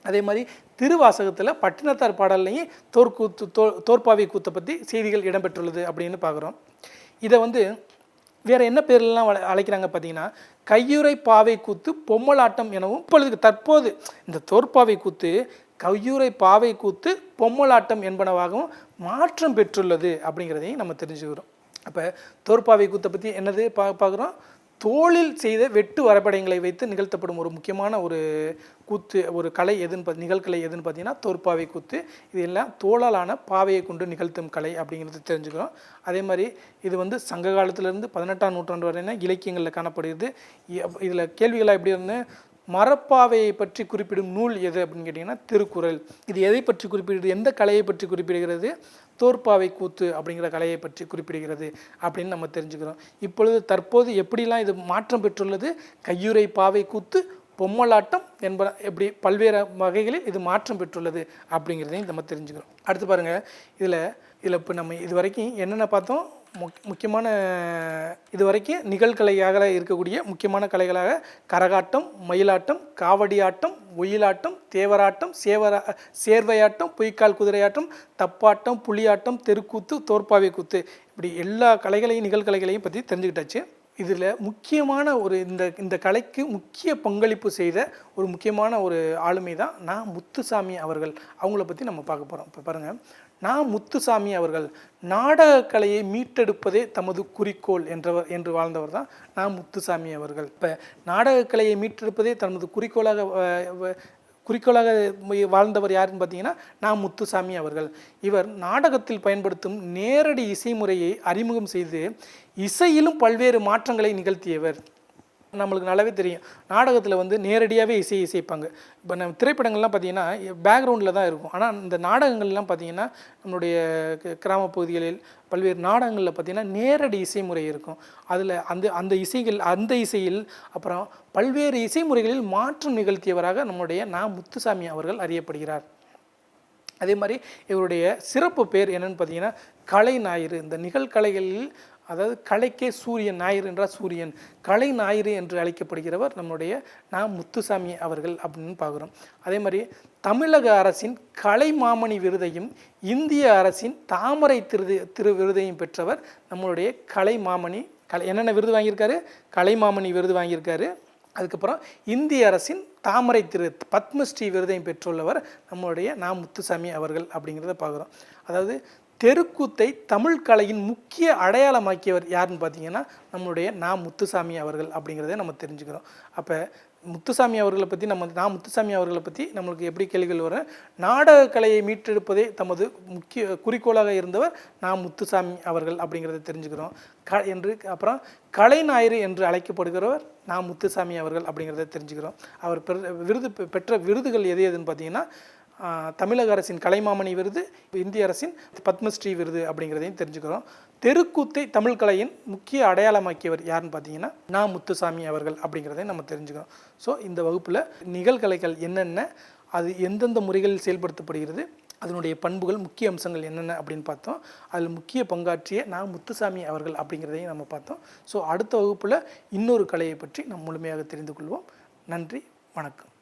அதே மாதிரி திருவாசகத்தில் பட்டினத்தார் பாடல்லையும் தோற்கூத்து தோ தோற்பாவை கூத்தை பற்றி செய்திகள் இடம்பெற்றுள்ளது அப்படின்னு பார்க்குறோம். இதை வந்து வேற என்ன பேர்லாம் வள- அழைக்கிறாங்க பார்த்தீங்கன்னா கையுறை பாவை கூத்து பொம்மலாட்டம் எனவும் இப்பொழுது தற்போது இந்த தோற்பாவை கூத்து கையுறை பாவை கூத்து பொம்மலாட்டம் என்பனவாகவும் மாற்றம் பெற்றுள்ளது அப்படிங்கிறதையும் நம்ம தெரிஞ்சுக்கிறோம். அப்போ தோற்பாவை கூத்தை பற்றி என்னது பா பார்க்குறோம்? தோளில் செய்த வெட்டு வரைபடங்களை வைத்து நிகழ்த்தப்படும் ஒரு முக்கியமான ஒரு கூத்து ஒரு கலை எதுன்னு பார்த்து நிகழ்கலை எதுன்னு பார்த்தீங்கன்னா தோற்பாவை கூத்து. இது எல்லாம் தோளாலான பாவையை கொண்டு நிகழ்த்தும் கலை அப்படிங்கிறது தெரிஞ்சுக்கிறோம். அதே மாதிரி இது வந்து சங்க காலத்திலிருந்து பதினெட்டாம் நூற்றாண்டு வரையான இலக்கியங்களில் காணப்படுகிறது. இதில் கேள்விகளாக எப்படி இருந்து மரப்பாவையை பற்றி குறிப்பிடும் நூல் எது அப்படின்னு கேட்டிங்கன்னா திருக்குறள். இது எதை பற்றி குறிப்பிடுகிறது எந்த கலையை பற்றி குறிப்பிடுகிறது தோற்பாவை கூத்து அப்படிங்கிற கலையை பற்றி குறிப்பிடுகிறது அப்படின்னு நம்ம தெரிஞ்சுக்கிறோம். இப்பொழுது தற்போது எப்படிலாம் இது மாற்றம் பெற்றுள்ளது? கையுறை பாவை கூத்து பொம்மலாட்டம் என்பன எப்படி பல்வேறு வகைகளில் இது மாற்றம் பெற்றுள்ளது அப்படிங்கிறதையும் நம்ம தெரிஞ்சுக்கிறோம். அடுத்து பாருங்கள் இதில் இதில் இப்போ நம்ம இது வரைக்கும் என்னென்ன பார்த்தோம்? முக்கியமான இது வரைக்கும் நிகழ்கலையாக இருக்கக்கூடிய முக்கியமான கலைகளாக கரகாட்டம் மயிலாட்டம் காவடியாட்டம் ஒயிலாட்டம் தேவராட்டம் சேவரா சேர்வையாட்டம் பொய்க்கால் குதிரையாட்டம் தப்பாட்டம் புலியாட்டம் தெருக்கூத்து தோற்பாவை கூத்து. இப்படி எல்லா கலைகளையும் நிகழ்கலைகளையும் பற்றி தெரிஞ்சுக்கிட்டாச்சு. இதில் முக்கியமான ஒரு இந்த இந்த கலைக்கு முக்கிய பங்களிப்பு செய்த ஒரு முக்கியமான ஒரு ஆளுமை தான் நான் முத்துசாமி அவர்கள். அவங்கள பற்றி நம்ம பார்க்க போகிறோம் இப்போ பாருங்கள் நான் முத்துசாமி அவர்கள் நாடகக்கலையை மீட்டெடுப்பதே தமது குறிக்கோள் என்றவர் என்று வாழ்ந்தவர் தான் நான் முத்துசாமி அவர்கள். இப்போ நாடகக்கலையை மீட்டெடுப்பதே தமது குறிக்கோளாக குறிக்கோளாக வாழ்ந்தவர் யாருன்னு பார்த்தீங்கன்னா நான் முத்துசாமி அவர்கள். இவர் நாடகத்தில் பயன்படுத்தும் நேரடி இசை முறையை அறிமுகம் செய்து இசையிலும் பல்வேறு மாற்றங்களை நிகழ்த்தியவர். நம்மளுக்கு நல்லாவே தெரியும். நாடகத்தில் வந்து நேரடியாகவே இசை இசைப்பாங்க. இப்போ நம்ம திரைப்படங்கள்லாம் பார்த்தீங்கன்னா பேக்ரவுண்டில் தான் இருக்கும். ஆனால் இந்த நாடகங்கள்லாம் பார்த்தீங்கன்னா நம்மளுடைய க- கிராமப் பகுதிகளில் பல்வேறு நாடகங்களில் பார்த்தீங்கன்னா நேரடி இசைமுறை இருக்கும். அதில் அந்த அந்த இசைகள் அந்த இசையில் அப்புறம் பல்வேறு இசைமுறைகளில் மாற்றம் நிகழ்த்தியவராக நம்முடைய நா. முத்துசாமி அவர்கள் அறியப்படுகிறார். அதே மாதிரி இவருடைய சிறப்பு பேர் என்னென்னு பார்த்தீங்கன்னா கலை ஞாயிறு இந்த நிகழ்கலைகளில் அதாவது கலைக்கே சூரியன் ஞாயிறு என்றால் சூரியன் கலை ஞாயிறு என்று அழைக்கப்படுகிறவர் நம்முடைய நா. முத்துசாமி அவர்கள் அப்படின்னு பார்க்குறோம். அதே மாதிரி தமிழக அரசின் கலை மாமணி விருதையும் இந்திய அரசின் தாமரை திரு திரு விருதையும் பெற்றவர் நம்மளுடைய கலை மாமணி கலை என்னென்ன விருது வாங்கியிருக்காரு? கலை மாமணி விருது வாங்கியிருக்காரு. அதுக்கப்புறம் இந்திய அரசின் தாமரை திரு பத்மஸ்ரீ விருதையும் பெற்றுள்ளவர் நம்மளுடைய நா. முத்துசாமி அவர்கள் அப்படிங்கிறத பார்க்குறோம். அதாவது தெருக்கூத்தை தமிழ் கலையின் முக்கிய அடையாளமாக்கியவர் யாருன்னு பார்த்தீங்கன்னா நம்மளுடைய நா. முத்துசாமி அவர்கள் அப்படிங்கிறத நம்ம தெரிஞ்சுக்கிறோம். அப்போ முத்துசாமி அவர்களை பற்றி நம்ம நா. முத்துசாமி அவர்களை பற்றி நம்மளுக்கு எப்படி கேள்விகள் வரும்? நாடக கலையை மீட்டெடுப்பதே தமது முக்கிய குறிக்கோளாக இருந்தவர் நா. முத்துசாமி அவர்கள் அப்படிங்கிறத தெரிஞ்சுக்கிறோம். க என்று அப்புறம் கலைஞாயிறு என்று அழைக்கப்படுகிறவர் நா. முத்துசாமி அவர்கள் அப்படிங்கிறத தெரிஞ்சுக்கிறோம். அவர் பெற விருது பெ- பெற்ற விருதுகள் எது எதுன்னு பார்த்தீங்கன்னா தமிழக அரசின் கலைமாமணி விருது இந்திய அரசின் பத்மஸ்ரீ விருது அப்படிங்கிறதையும் தெரிஞ்சுக்கிறோம். தெருக்கூத்தை தமிழ் கலையின் முக்கிய அடையாளமாக்கியவர் யாருன்னு பார்த்தீங்கன்னா நா. முத்துசாமி அவர்கள் அப்படிங்கிறதையும் நம்ம தெரிஞ்சுக்கிறோம். ஸோ இந்த வகுப்பில் நிகழ்கலைகள் என்னென்ன அது எந்தெந்த முறைகளில் செயல்படுத்தப்படுகிறது அதனுடைய பண்புகள் முக்கிய அம்சங்கள் என்னென்ன அப்படின்னு பார்த்தோம். அதில் முக்கிய பங்காற்றிய நான் முத்துசாமி அவர்கள் அப்படிங்கிறதையும் நம்ம பார்த்தோம். ஸோ அடுத்த வகுப்பில் இன்னொரு கலையை பற்றி நாம் முழுமையாக தெரிந்து கொள்வோம். நன்றி வணக்கம்.